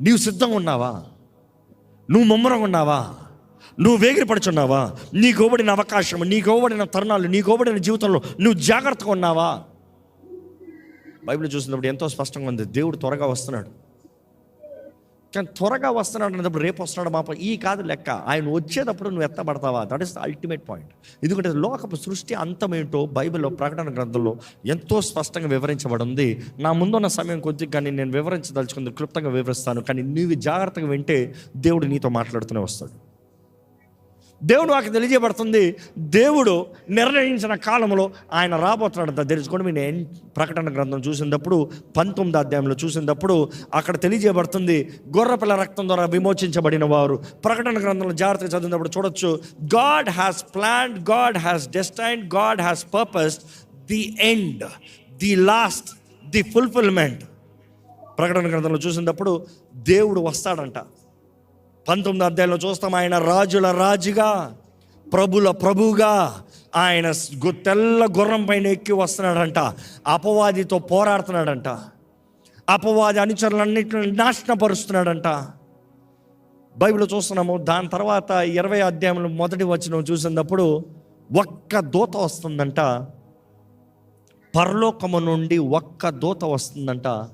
నీవు సిద్ధంగా ఉన్నావా? నువ్వు ముమ్మరంగా ఉన్నావా? నువ్వు వేగిరపడుచున్నావా? నీకు ఇవ్వబడిన అవకాశం నీకు ఇవ్వబడిన తరుణాలు నీకు ఇవ్వబడిన జీవితంలో నువ్వు జాగ్రత్తగా ఉన్నావా? బైబిల్ చూసినప్పుడు ఎంతో స్పష్టంగా ఉంది. దేవుడు త్వరగా వస్తున్నాడు. కానీ త్వరగా వస్తున్నాడు అన్నప్పుడు రేపు వస్తున్నాడు మా ఈ కాదు లెక్క. ఆయన వచ్చేటప్పుడు నువ్వు ఎత్తబడతావా? That is the ultimate point ఎందుకంటే లోకపు సృష్టి అంతమేంటో బైబిల్లో ప్రకటన గ్రంథంలో ఎంతో స్పష్టంగా వివరించబడి ఉంది నా ముందున్న సమయం కొద్దిగా కానీ నేను వివరించదలుచుకుంది క్లుప్తంగా వివరిస్తాను. కానీ నీవు జాగ్రత్తగా వింటే దేవుడు నీతో మాట్లాడుతూనే వస్తాడు. దేవుడు నాకు తెలియజేయబడుతుంది. దేవుడు నిర్ణయించిన కాలంలో ఆయన రాబోతున్నాడు తెలుసుకొని నేను ప్రకటన గ్రంథం చూసినప్పుడు పంతొమ్మిది అధ్యాయంలో చూసినప్పుడు అక్కడ తెలియజేయబడుతుంది. గొర్రపిల్ల రక్తం ద్వారా విమోచించబడిన వారు. ప్రకటన గ్రంథంలో జాగ్రత్తగా చదివినప్పుడు చూడొచ్చు. God has plan God has destine God has purpose the end the last the fulfilment ప్రకటన గ్రంథంలో చూసినప్పుడు దేవుడు వస్తాడంట. పంతొమ్మిది అధ్యాయంలో చూస్తాం ఆయన రాజుల రాజుగా ప్రభుల ప్రభుగా ఆయన తెల్ల గుర్రం పైన ఎక్కి వస్తున్నాడంట అపవాదితో పోరాడుతున్నాడంట అపవాది అనుచరులన్నింటిని నాశనపరుస్తున్నాడంట. బైబిల్ చూస్తున్నాము దాని తర్వాత ఇరవై అధ్యాయంలో మొదటి వచనం చూసినప్పుడు ఒక్క దూత వస్తుందంట పరలోకము నుండి ఒక్క దూత వస్తుందంట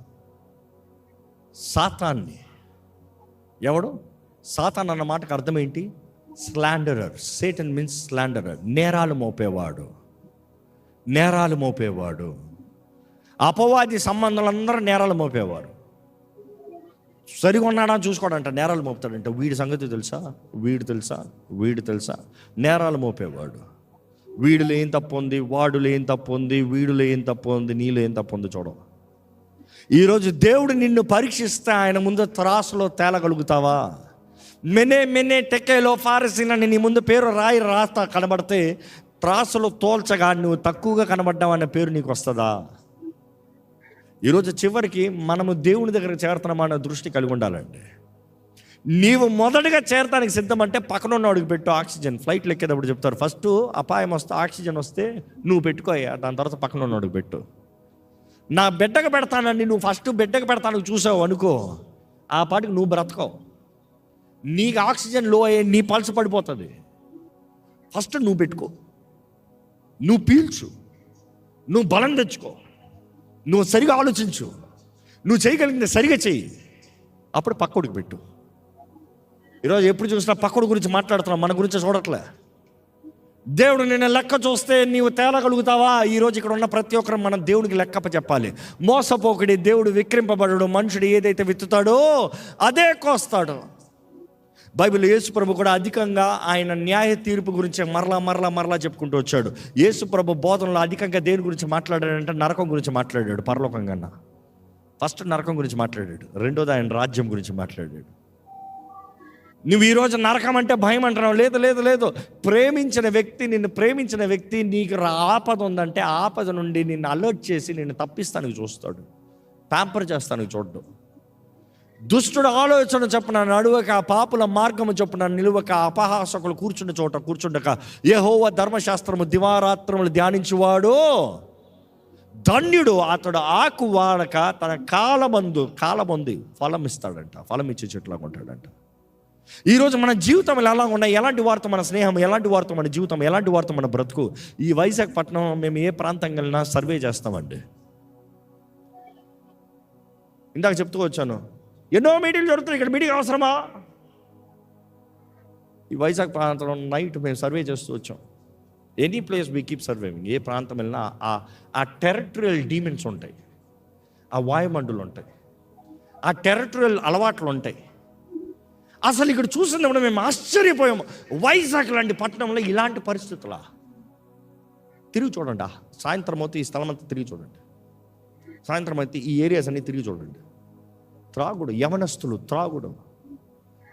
సాతాన్ని. ఎవడు? సాతాన్ అన్న మాటకు అర్థం ఏంటి? స్లాండరర్ సేటన్ మీన్స్ స్లాండరర్ నేరాలు మోపేవాడు. నేరాలు మోపేవాడు. అపవాది సంబంధాలందరూ నేరాలు మోపేవారు. సరిగా ఉన్నాడా చూసుకోడంట నేరాలు మోపుతాడంట. వీడి సంగతి తెలుసా? వీడు తెలుసా? వీడు తెలుసా? నేరాలు మోపేవాడు. వీడిలో ఏం తప్పు ఉంది వాడులో ఏం తప్పు ఉంది వీడిలో ఏం తప్పు ఉంది నీలో ఏం తప్పు ఉంది చూడవు ఈరోజు దేవుడు నిన్ను పరీక్షిస్తే ఆయన ముందు త్రాసులో తేలగలుగుతావా? మెనే మెనే టెకేలో ఫారసీన్ అని నీ ముందు పేరు రాయి రాస్తా కనబడితే త్రాసులో తోల్చగా నువ్వు తక్కువగా కనబడ్డావు అనే పేరు నీకు వస్తుందా? ఈరోజు చివరికి మనము దేవుని దగ్గర చేరుతున్నామన్న దృష్టి కలిగి ఉండాలండి. నీవు మొదటగా చేరటానికి సిద్ధమంటే పక్కన ఉన్న వాడికి పెట్టు ఆక్సిజన్. ఫ్లైట్లు ఎక్కేటప్పుడు చెప్తారు. ఫస్ట్ అపాయం వస్తే ఆక్సిజన్ వస్తే నువ్వు పెట్టుకోయా దాని తర్వాత పక్కన ఉన్నవాడికి పెట్టు. నా బిడ్డకు పెడతానండి నువ్వు ఫస్ట్ బిడ్డకు పెడతానికి చూసావు అనుకో ఆ పాటికి నువ్వు బ్రతకవు. నీకు ఆక్సిజన్లో అయ్యే నీ పల్స్ పడిపోతుంది. ఫస్ట్ నువ్వు పెట్టుకో. నువ్వు పీల్చు. నువ్వు బలం తెచ్చుకో. నువ్వు సరిగా ఆలోచించు. నువ్వు చేయగలిగింది సరిగా చెయ్యి. అప్పుడు పక్కడికి పెట్టు. ఈరోజు ఎప్పుడు చూసినా పక్కడి గురించి మాట్లాడుతున్నావు మన గురించి చూడట్లే. దేవుడు నేను లెక్క చూస్తే నీవు తేలగలుగుతావా? ఈరోజు ఇక్కడ ఉన్న ప్రతి ఒక్కరు మనం దేవుడికి లెక్కప చెప్పాలి. మోసపోకడి దేవుడు విక్రింపబడడు మనుషుడు ఏదైతే విత్తుతాడో అదే కోస్తాడు. బైబిల్ యేసు ప్రభు కూడా అధికంగా ఆయన న్యాయ తీర్పు గురించి మరలా మరలా మరలా చెప్పుకుంటూ వచ్చాడు. యేసు ప్రభు బోధనలో అధికంగా దేని గురించి మాట్లాడాడంటే నరకం గురించి మాట్లాడాడు పరలోకం కన్నా. ఫస్ట్ నరకం గురించి మాట్లాడాడు. రెండోది ఆయన రాజ్యం గురించి మాట్లాడాడు. నువ్వు ఈరోజు నరకం అంటే భయం అంటున్నావు. లేదు లేదు లేదు. ప్రేమించిన వ్యక్తి నిన్ను ప్రేమించిన వ్యక్తి నీకు రా- ఆపద ఉందంటే ఆపద నుండి నిన్ను అలర్ట్ చేసి నిన్ను తప్పిస్తానికి చూస్తాడు. ప్యాంపర్ చేస్తానికి చూడడం. దుష్టుడు ఆలోచన చొప్పున నడువక పాపుల మార్గము చొప్పున నిలువక అపహాసకులు కూర్చున్న చోట కూర్చుండక యెహోవా ధర్మశాస్త్రము దివారాత్రములు ధ్యానించువాడు. ధన్యుడు అతడు ఆకు వాడక తన కాలమందు కాలమంది ఫలం ఇస్తాడంట ఫలం ఇచ్చే చెట్లాగా ఉంటాడంట. ఈరోజు మన జీవితం ఎలా ఉన్నాయి? ఎలాంటి వారితో మన స్నేహం ఎలాంటి వారితో మన జీవితం ఎలాంటి వార్త మన బ్రతుకు? ఈ వైజాగ్ పట్టణం మేము ఏ ప్రాంతం వెళ్ళినా సర్వే చేస్తామండి. ఇందాక చెప్తూ వచ్చాను ఎన్నో మీటింగ్లు జరుగుతున్నాయి. ఇక్కడ మీటింగ్ అవసరమా? ఈ వైజాగ్ ప్రాంతంలో నైట్ మేము సర్వే చేస్తూ వచ్చాం. Any place we keep surveying ఏ ప్రాంతం వెళ్ళినా ఆ ఆ టెరిటరియల్ డీమెన్స్ ఉంటాయి. ఆ వాయుమండులు ఉంటాయి. ఆ టెరిటరియల్ అలవాట్లు ఉంటాయి. అసలు ఇక్కడ చూసినప్పుడు మేము ఆశ్చర్యపోయాము వైజాగ్ లాంటి పట్టణంలో ఇలాంటి పరిస్థితులా? తిరిగి చూడండి. ఆ సాయంత్రం అయితే ఈ స్థలం అంతా తిరిగి చూడండి. సాయంత్రం అయితే ఈ ఏరియాస్ అన్ని తిరిగి చూడండి. త్రాగుడు యవనస్తుడు త్రాగుడు.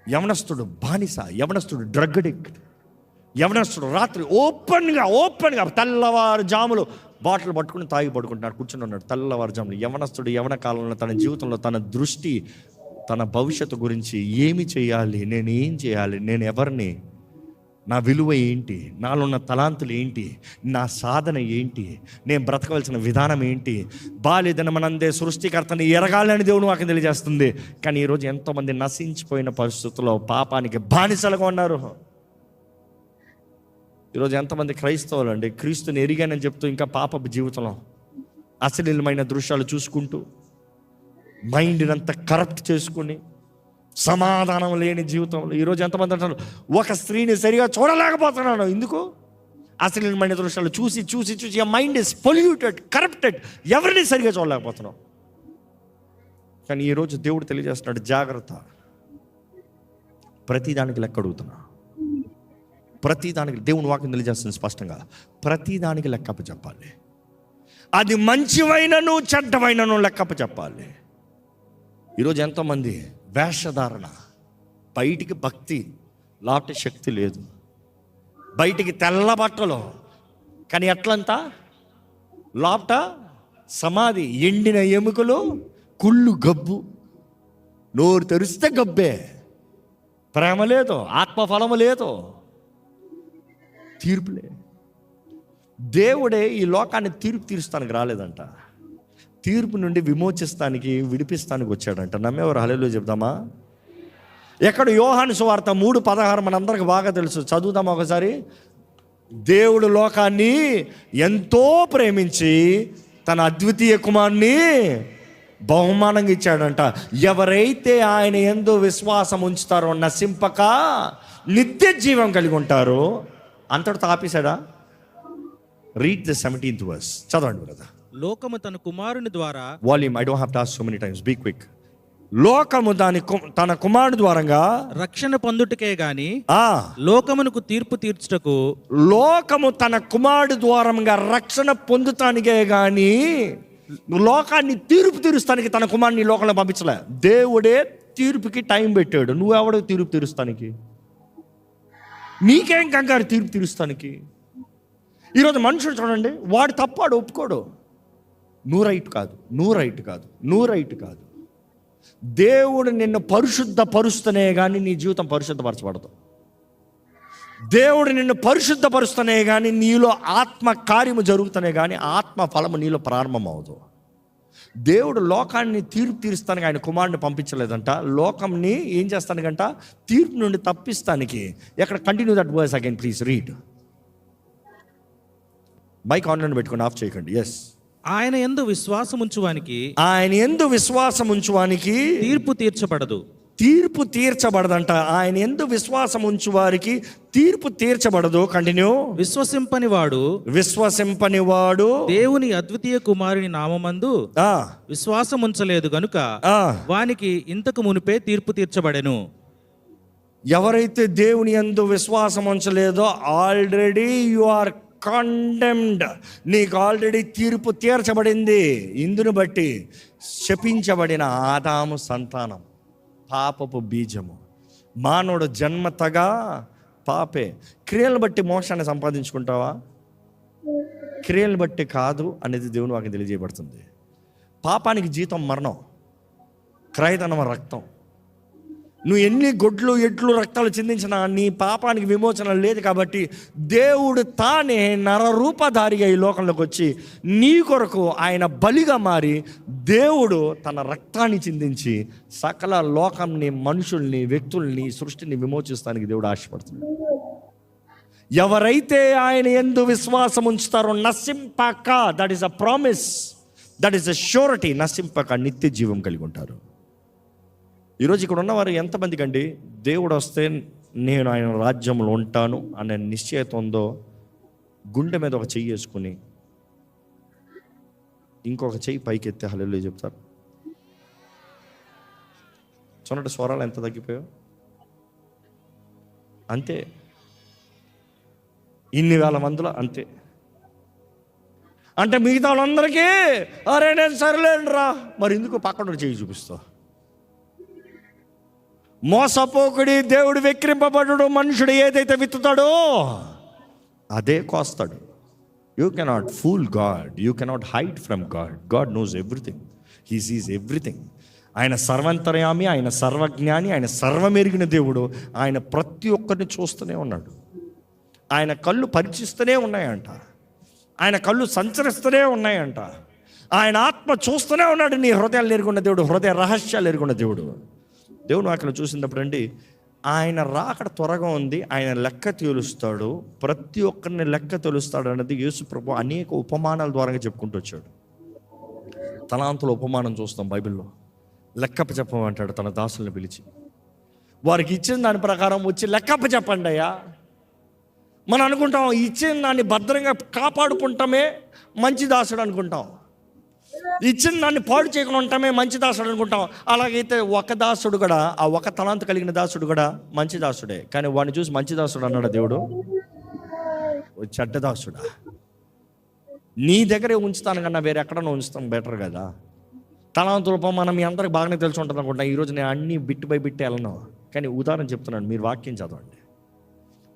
యవనస్తుడు బానిస యవనస్తుడు డ్రగ్ అడిక్ట్ యవనస్తుడు రాత్రి ఓపెన్గా ఓపెన్గా తెల్లవారు జాములు బాటిల్ పట్టుకుని తాగి పడుకుంటున్నాడు కూర్చుని ఉన్నాడు. తెల్లవారు జాములు. యవనస్తుడు యవన కాలంలో తన జీవితంలో తన దృష్టి తన భవిష్యత్తు గురించి ఏమి చేయాలి నేను ఏం చేయాలి నేను ఎవరిని నా విలువ ఏంటి? నాలో ఉన్న తలాంతులు ఏంటి? నా సాధన ఏంటి? నేను బ్రతకవలసిన విధానం ఏంటి? బాలిదనమనందే సృష్టికర్తని ఎరగాలని దేవుడు నాకు తెలియజేస్తుంది. కానీ ఈరోజు ఎంతోమంది నశించిపోయిన పరిస్థితుల్లో పాపానికి బానిసలుగా ఉన్నారు. ఈరోజు ఎంతమంది క్రైస్తవులు అండి క్రీస్తుని ఎరిగానని చెప్తూ ఇంకా పాపపు జీవితంలో అశ్లీలమైన దృశ్యాలు చూసుకుంటూ మైండ్ని అంతా కరప్ట్ చేసుకుని సమాధానం లేని జీవితంలో. ఈరోజు ఎంతమంది అంటారు ఒక స్త్రీని సరిగా చూడలేకపోతున్నాను. ఎందుకు? అశ్లీలమైన దృశ్యాలు చూసి చూసి చూసి ఆ మైండ్ ఇస్ పొల్యూటెడ్ కరప్టెడ్ ఎవరిని సరిగా చూడలేకపోతున్నాం కానీ ఈరోజు దేవుడు తెలియజేస్తున్నాడు జాగ్రత్త. ప్రతిదానికి లెక్క అడుగుతున్నా. ప్రతిదానికి దేవుని వాక్యం తెలియజేస్తుంది స్పష్టంగా. ప్రతిదానికి లెక్కప్ప చెప్పాలి. అది మంచివైనను చెడ్డవైనను లెక్కప్ప చెప్పాలి. ఈరోజు ఎంతోమంది వేషధారణ. బయటికి భక్తి లోపట శక్తి లేదు. బయటికి తెల్ల బట్టలు. కానీ ఎట్లంతా? లోపట సమాధి ఎండిన ఎముకలు కుళ్ళు గబ్బు. నోరు తెరిస్తే గబ్బే. ప్రేమ లేదు ఆత్మఫలము లేదు. తీర్పులే. దేవుడే ఈ లోకాన్ని తీర్పు తీరుస్తానికి రాలేదంట. తీర్పు నుండి విమోచిస్తానికి విడిపిస్తానికి వచ్చాడంట. నమ్మేవారు హలేలో చెప్దామా ఎక్కడ యోహాను సువార్త మూడు పదహారు మనందరికి బాగా తెలుసు. చదువుదామా ఒకసారి? దేవుడు లోకాన్ని ఎంతో ప్రేమించి తన అద్వితీయ కుమార్ని బహుమానంగా ఇచ్చాడంట. ఎవరైతే ఆయన ఎందు విశ్వాసం ఉంచుతారో నశింపక నిత్య జీవం కలిగి ఉంటారో అంతటితో ఆపేశాడా? రీడ్ ద సెవెంటీన్త్ వర్స్ చదవండి బ్రదర్. లోకము తన కుమారుని ద్వారా volume I don't have toss so many times be quick లోకము దాని తన కుమారుడు ద్వారంగా రక్షణ పొందుటకే గాని ఆ. లోకమునకు తీర్పు తీర్చుటకు లోకము తన కుమారుడు ద్వారంగా రక్షణ పొందుతానికే గాని లోకాన్ని తీర్పు తీరుస్తానికి తన కుమారుని లోకంలో పంపించలే. దేవుడే తీర్పుకి టైం పెట్టాడు. నువ్వెవడో తీర్పు తీరుస్తానికి? నీకేం కంగారు తీర్పు తీరుస్తానికి? ఈరోజు మనుషుడు చూడండి వాడు తప్పాడు ఒప్పుకోడు. నువ్వు రైట్ కాదు నువ్వు రైట్ కాదు నువ్వు రైట్ కాదు. దేవుడు నిన్ను పరిశుద్ధపరుస్తనే కానీ నీ జీవితం పరిశుద్ధపరచబడదు. దేవుడు నిన్ను పరిశుద్ధపరుస్తనే కానీ నీలో ఆత్మ కార్యము జరుగుతనే కానీ ఆత్మ ఫలము నీలో ప్రారంభం దేవుడు లోకాన్ని తీర్పు తీరుస్తానికి ఆయన కుమారుని పంపించలేదంట. లోకంని ఏం చేస్తానికంట? తీర్పు నుండి తప్పిస్తానికి. ఎక్కడ continue that verse again please read mike online పెట్టుకోండి ఆఫ్ చేయకండి. ఎస్ ఆయన ఎందు విశ్వాసముంచువానికి ఆయన ఎందు విశ్వాసం ఉంచువానికి తీర్పు తీర్చబడదు. తీర్పు తీర్చబడదంట. ఆయన ఎందు విశ్వాసం ఉంచు వారికి తీర్పు తీర్చబడదు. కంటిన్యూ. విశ్వసింపని వాడు విశ్వసింపని వాడు దేవుని అద్వితీయ కుమారుని నామమందు ఆ, విశ్వాసముంచలేదు గనుక ఆ, వానికి ఇంతకు మునిపే తీర్పు తీర్చబడెను. ఎవరైతే దేవుని యందు విశ్వాసం ఉంచలేదో ఆల్రెడీ యు ఆర్ కండెమ్డ్ నీకు ఆల్రెడీ తీర్పు తీర్చబడింది. ఇందును బట్టి శపించబడిన ఆదాము సంతానం పాపపు బీజము. మానవుడు జన్మతగా పాపే. క్రియలు బట్టి మోక్షాన్ని సంపాదించుకుంటావా? క్రియలు బట్టి కాదు అనేది దేవుని వాకి తెలియజేయబడుతుంది. పాపానికి జీతం మరణం క్రయధనం రక్తం. నువ్వు ఎన్ని గొడ్లు ఎడ్లు రక్తాలు చిందించినా నీ పాపానికి విమోచన లేదు కాబట్టి దేవుడు తానే నరరూపధారిగా ఈ లోకంలోకి వచ్చి నీ కొరకు ఆయన బలిగా మారి దేవుడు తన రక్తాన్ని చిందించి సకల లోకంని మనుషుల్ని వ్యక్తుల్ని సృష్టిని విమోచిస్తానికి దేవుడు ఆశపడుతున్నాడు. ఎవరైతే ఆయన ఎందు విశ్వాసం ఉంచుతారో నశింపక that is a promise that is a surety నశింపక నిత్య జీవం కలిగి ఉంటారు. ఈరోజు ఇక్కడ ఉన్నవారు ఎంతమందికి అండి దేవుడు వస్తే నేను ఆయన రాజ్యంలో ఉంటాను అనే నిశ్చయత ఉందో గుండె మీద ఒక చెయ్యి వేసుకుని ఇంకొక చెయ్యి పైకి ఎత్తే హలెల్లు చెప్తారు. చూడండి స్వరాలు ఎంత తగ్గిపోయావు అంతే. ఇన్ని వేల మందుల అంతే. అంటే మిగతా వాళ్ళందరికీ అరే నేను సరిలేను రా మరి ఎందుకు పక్కన చెయ్యి చూపిస్తావు? మోసపోకుడి దేవుడు వెక్రింపబడు మనుషుడు ఏదైతే విత్తుతాడో అదే కోస్తాడు. You cannot fool God you cannot hide from God God knows everything he sees everything ఆయన సర్వంతర్యామి ఆయన సర్వజ్ఞాని ఆయన సర్వమెరిగిన దేవుడు ఆయన ప్రతి ఒక్కరిని చూస్తూనే ఉన్నాడు. ఆయన కళ్ళు పరీక్షిస్తూనే ఉన్నాయంట. ఆయన కళ్ళు సంచరిస్తూనే ఉన్నాయంట. ఆయన ఆత్మ చూస్తూనే ఉన్నాడు. నీ హృదయాలు ఎరుగున్న దేవుడు హృదయ రహస్యాలు ఎరుగున్న దేవుడు. దేవుడు అక్కడ చూసినప్పుడు అండి ఆయన రాకడ త్వరగా ఉంది ఆయన లెక్క తేలుస్తాడు ప్రతి ఒక్కరిని లెక్క తేలుస్తాడు అన్నది యేసు ప్రభు అనేక ఉపమానాల ద్వారా చెప్పుకుంటూ వచ్చాడు. తలాంతుల ఉపమానం చూస్తాం బైబిల్లో. లెక్కప్ప చెప్పమంటాడు తన దాసులను పిలిచి. వారికి ఇచ్చిన దాని ప్రకారం వచ్చి లెక్కప్ప చెప్పండి అయ్యా. మనం అనుకుంటాం ఇచ్చిన దాన్ని భద్రంగా కాపాడుకుంటామే మంచి దాసుడు అనుకుంటాం. ఇచ్చిన దాన్ని పాడు చేయకుండా ఉంటామే మంచి దాసుడు అనుకుంటాం. అలాగైతే ఒక దాసుడు కూడా ఆ ఒక తలాంత కలిగిన దాసుడు కూడా మంచి దాసుడే. కానీ వాడిని చూసి మంచి దాసుడు అన్నాడు దేవుడు? చెడ్డదాసుడా చెడ్డ దాసుడా. నీ దగ్గరే ఉంచుతాను కన్నా వేరే ఎక్కడన్నా ఉంచుతాం బెటర్ కదా. తలాంతులపం మనం మీ అందరికి బాగానే తెలిసి ఉంటుంది అనుకుంటా ఈరోజు నేను అన్ని బిట్ బై బిట్ వెళ్ళను. కానీ ఉదాహరణ చెప్తున్నాను మీరు వాక్యం చదవండి.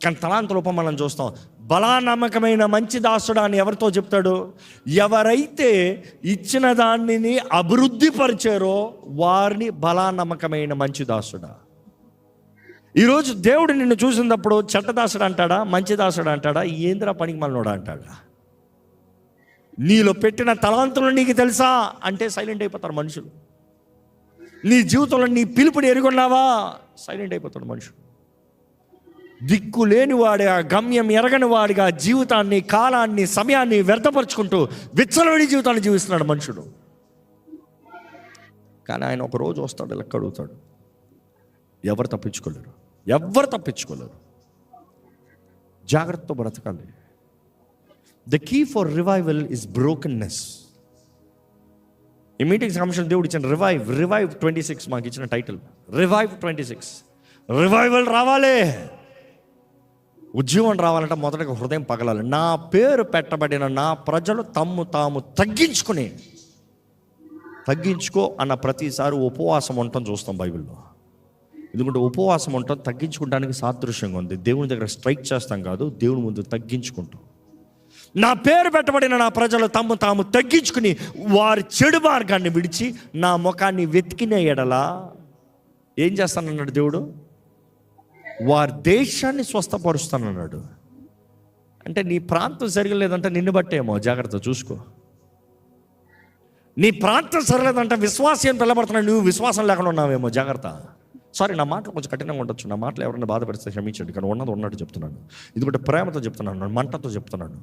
కానీ తలాంతులపం మనం చూస్తాం. బలానమ్మకమైన మంచి దాసుడా అని ఎవరితో చెప్తాడు? ఎవరైతే ఇచ్చిన దానిని అభివృద్ధి పరిచారో వారిని బలానమ్మకమైన మంచి దాసుడా. ఈరోజు దేవుడు నిన్ను చూసినప్పుడు చెట్టదాసుడు అంటాడా? మంచి దాసుడు అంటాడా? ఏంద్రా పనికి మనోడా అంటాడా. నీలో పెట్టిన తలాంతులు నీకు తెలుసా? అంటే సైలెంట్ అయిపోతారు మనుషులు. నీ జీవితంలో నీ పిలుపుని ఎరుగున్నావా? సైలెంట్ అయిపోతాడు మనుషుడు దిక్కు లేనివాడిగా గమ్యం ఎరగని వాడిగా జీవితాన్ని కాలాన్ని సమయాన్ని వ్యర్థపరుచుకుంటూ విచ్చలవిడి జీవితాన్ని జీవిస్తున్నాడు మనుషుడు. కానీ ఆయన ఒక రోజు వస్తాడు లెక్క అడుగుతాడు. ఎవరు తప్పించుకోలేరు. ఎవరు తప్పించుకోలేరు. జాగ్రత్త బ్రతకాలి the key for revival is brokenness ఈ మీటింగ్ సమస్య దేవుడు ఇచ్చిన రివైవ్ రివైవ్ ట్వంటీ సిక్స్ మాకు ఇచ్చిన title revive twenty six revival రావాలి. ఉద్యోగం రావాలంటే మొదటగా హృదయం పగలాలి. నా పేరు పెట్టబడిన నా ప్రజలు తమ్ము తాము తగ్గించుకుని తగ్గించుకో అన్న ప్రతిసారి ఉపవాసం ఉండటం చూస్తాం బైబిల్లో. ఎందుకంటే ఉపవాసం ఉండటం తగ్గించుకోవడానికి సాదృశ్యంగా ఉంది. దేవుని దగ్గర స్ట్రైక్ చేస్తాం కాదు దేవుని ముందు తగ్గించుకుంటాం. నా పేరు పెట్టబడిన నా ప్రజలు తమ్ము తాము తగ్గించుకుని వారి చెడు మార్గాన్ని విడిచి నా ముఖాన్ని వెతికిన ఎడలా ఏం చేస్తానన్నాడు దేవుడు? వారి దేశాన్ని స్వస్థపరుస్తానన్నాడు. అంటే నీ ప్రాంతం సరిగా లేదంటే నిన్ను బట్టేమో జాగ్రత్త చూసుకో. నీ ప్రాంతం సరిలేదంటే విశ్వాసం ఏం పిల్లబడుతున్నాడు నువ్వు విశ్వాసం లేకుండా ఉన్నావేమో జాగ్రత్త. సారీ నా మాటలు కొంచెం కఠినంగా ఉండొచ్చు. నా మాటలు ఎవరైనా బాధపడితే క్షమించండి కానీ ఉన్నది ఉన్నట్టు చెప్తున్నాను. ఎందుకంటే ప్రేమతో చెప్తున్నాను మంటతో చెప్తున్నాను.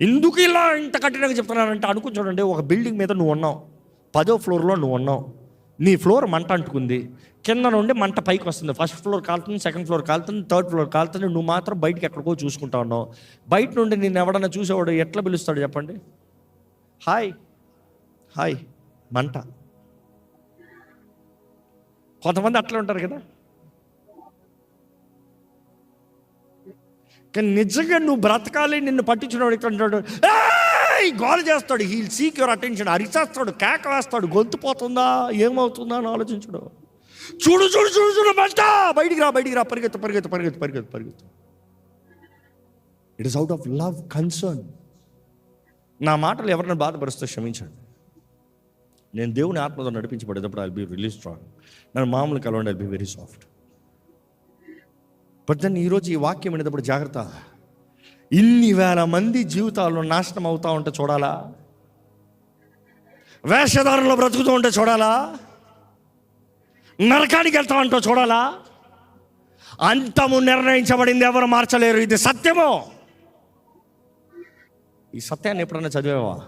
ఎందుకు ఇలా ఇంత కఠినంగా చెప్తున్నానంటే అనుకుని చూడండి ఒక బిల్డింగ్ మీద నువ్వు ఉన్నావు పదో ఫ్లోర్లో నువ్వు ఉన్నావు. నీ ఫ్లోర్ మంట అంటుకుంది. కింద నుండి మంట పైకి వస్తుంది. ఫస్ట్ ఫ్లోర్ కాలుతుంది సెకండ్ ఫ్లోర్ కాలుతుంది థర్డ్ ఫ్లోర్ కాలుతుంది. నువ్వు మాత్రం బయటకి ఎక్కడికో చూసుకుంటా ఉన్నావు. బయట నుండి నేను ఎవడన్నా చూసేవాడు ఎట్లా పిలుస్తాడు చెప్పండి? హాయ్. హాయ్. మంట. కొంతమంది అట్లా ఉంటారు కదా. కానీ నిజంగా నువ్వు బ్రతకాలి నిన్ను పట్టించినవాడు ఇక్కడ ఉంటాడు. "ఏయ్!" గోల చేస్తాడు. హీల్ సీక్ యువర్ అటెన్షన్ అరిచేస్తాడు కేక వేస్తాడు గొంతు పోతుందా? ఏమవుతుందా అని ఆలోచించడు. చూడు చూడు చూడు చూడు మంట బయటికి రా బయటికి రా. పరిగెత్తు పరిగెత్తు పరిగెత్తు పరిగెత్తు పరిగెత్తు. It is out of love concern నా మాటలు ఎవరిని బాధపరుస్తే క్షమించండి. నేను దేవుని ఆత్మతో నడిపించబడేటప్పుడు ఐ బి రిలీజ్ స్ట్రాంగ్ నన్ను మామూలు కలవండి. I be very soft but then ఈరోజు ఈ వాక్యం వినేటప్పుడు జాగ్రత్త. ఇన్ని వేల మంది జీవితాల్లో నాశనం అవుతా ఉంటే చూడాలా? వేషధారంలో బ్రతుకుతూ ఉంటే చూడాలా? నరకానికి వెళ్తా ఉంటే చూడాలా? అంతము నిర్ణయించబడింది ఎవరు మార్చలేరు. ఇది సత్యము. ఈ సత్యాన్ని ఎప్పుడన్నా చదివావా?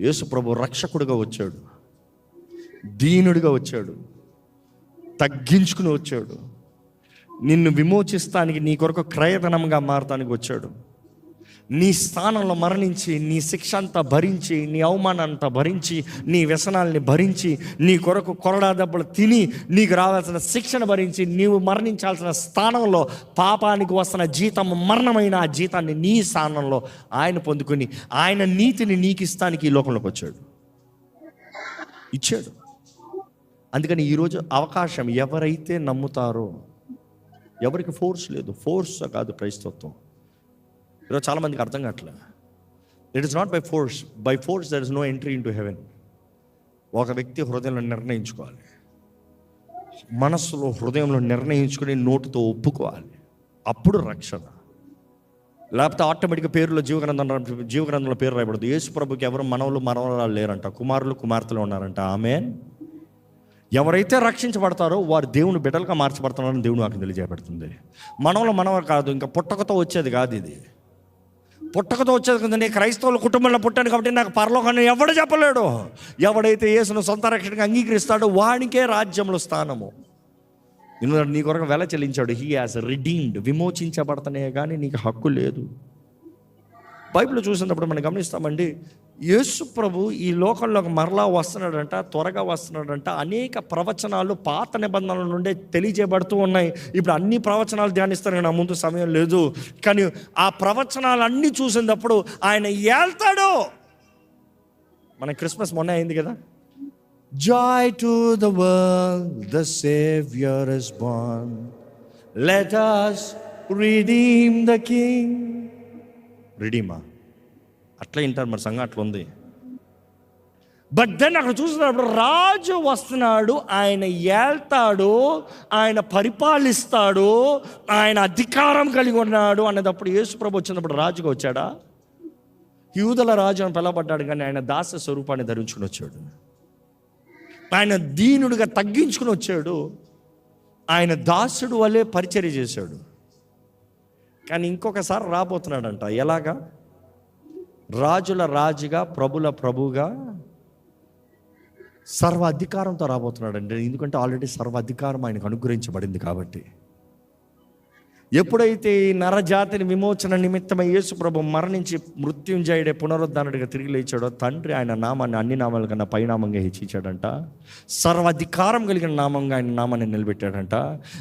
యేసు ప్రభు రక్షకుడిగా వచ్చాడు. దీనుడిగా వచ్చాడు. తగ్గించుకుని వచ్చాడు. నిన్ను విమోచిస్తానికి నీ కొరకు క్రయధనంగా మారటానికి వచ్చాడు. నీ స్థానంలో మరణించి నీ శిక్ష అంతా భరించి నీ అవమానం అంతా భరించి నీ వ్యసనాల్ని భరించి నీ కొరకు కొరడా దెబ్బలు తిని నీకు రావాల్సిన శిక్షను భరించి నీవు మరణించాల్సిన స్థానంలో పాపానికి వస్తున్న జీతం మరణమైన ఆ జీతాన్ని నీ స్థానంలో ఆయన పొందుకుని ఆయన నీతిని నీకు ఇస్తానికి ఈ లోకంలోకి వచ్చాడు. ఇచ్చాడు. అందుకని ఈరోజు అవకాశం ఎవరైతే నమ్ముతారో ఎవరికి ఫోర్స్ లేదు. ఫోర్స్ కాదు క్రైస్తవత్వం. ఈరోజు చాలామందికి అర్థం కావట్లే. It is not by force by force there is no entry into heaven ఒక వ్యక్తి హృదయంలో నిర్ణయించుకోవాలి. మనస్సులో హృదయంలో నిర్ణయించుకుని నోటుతో ఒప్పుకోవాలి. అప్పుడు రక్షణ. లేకపోతే ఆటోమేటిక్గా పేరులో జీవగ్రంథం జీవగ్రంథంలో పేరు రాయబడదు. యేసు ప్రభుకి ఎవరు మనవలు మనవరాలు లేరంట. కుమారులు కుమార్తెలు ఉన్నారంట. ఆమె ఎవరైతే రక్షించబడతారో వారు దేవుని బిడ్డలుగా మార్చబడుతున్నారని దేవుని నాకు తెలియజేయబడుతుంది. మనవలు మనవ కాదు ఇంకా పుట్టకతో వచ్చేది కాదు ఇది. పుట్టకతో వచ్చేది కదా నేను క్రైస్తవుల కుటుంబంలో పుట్టాను కాబట్టి నాకు పరలోకాన్ని ఎవడు చెప్పలేడు. ఎవడైతే యేసును సొంత రక్షణగా అంగీకరిస్తాడో వానికే రాజ్యంలో స్థానము. నిన్ను నీ కొరకు వెల చెల్లించాడు. హీ హాజ్ రిడీమ్డ్ విమోచించబడతనే కానీ నీకు హక్కు లేదు. బైబిల్ చూసినప్పుడు మనం గమనిస్తామండి యేసు ప్రభు ఈ లోకంలోకి మరలా వస్తున్నాడంట త్వరగా వస్తున్నాడంట. అనేక ప్రవచనాలు పాత నిబంధనల నుండే తెలియజేయబడుతూ ఉన్నాయి. ఇప్పుడు అన్ని ప్రవచనాలు ధ్యానిస్తాను నా ముందు సమయం లేదు. కానీ ఆ ప్రవచనాలు అన్నీ చూసినప్పుడు ఆయన ఏళ్తాడు. మన క్రిస్మస్ మొన్న అయింది కదా? Joy to the world the saviour is born let us redeem the king redeemer అట్లా వింటారు మరి సంఘం అట్లా ఉంది. బట్ దెన్ అక్కడ చూసినప్పుడు రాజు వస్తున్నాడు ఆయన ఏళ్తాడు ఆయన పరిపాలిస్తాడు ఆయన అధికారం కలిగి ఉన్నాడు అనేటప్పుడు యేసు ప్రభు వచ్చినప్పుడు రాజుగా వచ్చాడా? యూదల రాజు అని పిలవబడ్డాడు కానీ ఆయన దాస స్వరూపాన్ని ధరించుకుని వచ్చాడు. ఆయన దీనుడిగా తగ్గించుకుని వచ్చాడు. ఆయన దాసుడు వలె పరిచర్య చేశాడు. కానీ ఇంకొకసారి రాబోతున్నాడంట. ఎలాగా? రాజుల రాజుగా ప్రభుల ప్రభుగా సర్వ అధికారంతో రాబోతున్నాడండి. ఎందుకంటే ఆల్రెడీ సర్వ అధికారం ఆయనకు అనుగ్రహించబడింది కాబట్టి. ఎప్పుడైతే ఈ నరజాతిని విమోచన నిమిత్తమై యేసు ప్రభు మరణించి మృత్యుంజయుడే పునరుద్ధానుడిగా తిరిగి లేచాడో తండ్రి ఆయన నామాన్ని అన్ని నామాల కన్నా పైనామంగా హెచ్చించాడంట. సర్వాధికారం కలిగిన నామంగా ఆయన నామాన్ని నిలబెట్టాడంట.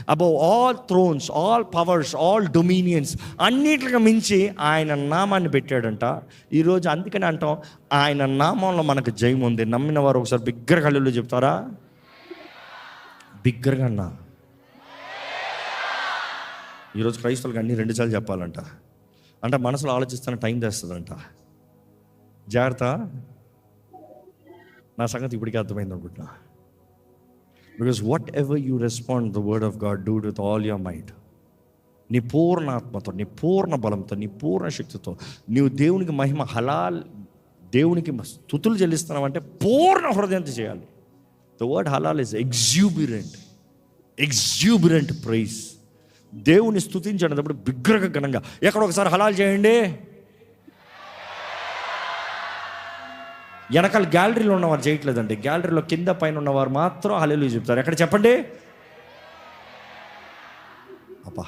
Above all thrones all powers all dominions అన్నిటిగా మించి ఆయన నామాన్ని పెట్టాడంట. ఈరోజు అందుకని అంటాం ఆయన నామంలో మనకు జయం ఉంది నమ్మిన వారు ఒకసారి బిగ్గర కళ్ళు చెప్తారా? బిగ్గరగా అన్నా. ఈరోజు క్రైస్తవులకు అన్ని రెండుసార్లు చెప్పాలంట. అంటే మనసులో ఆలోచిస్తున్న టైం తెస్తుందంట. జాగ్రత్త. నా సంగతి ఇప్పటికే అర్థమైంది అనుకుంటున్నా. Because whatever you respond the word of God do with all your mind నీ పూర్ణ ఆత్మతో నీ పూర్ణ బలంతో నీ పూర్ణ శక్తితో. నీవు దేవునికి మహిమ హలాల్ దేవునికి స్థుతులు చెల్లిస్తున్నావంటే పూర్ణ హృదయంతో చేయాలి. The word halal is exuberant exuberant praise దేవుని స్థుతించేటప్పుడు బిగ్గరగా ఘనంగా ఎక్కడ ఒకసారి హలాల్ చేయండి. వెనకాల గ్యాలరీలో ఉన్నవారు చేయట్లేదండి. గ్యాలరీలో కింద పైన ఉన్నవారు మాత్రం హలేలు చెప్తారు. ఎక్కడ చెప్పండి? అబ్బా.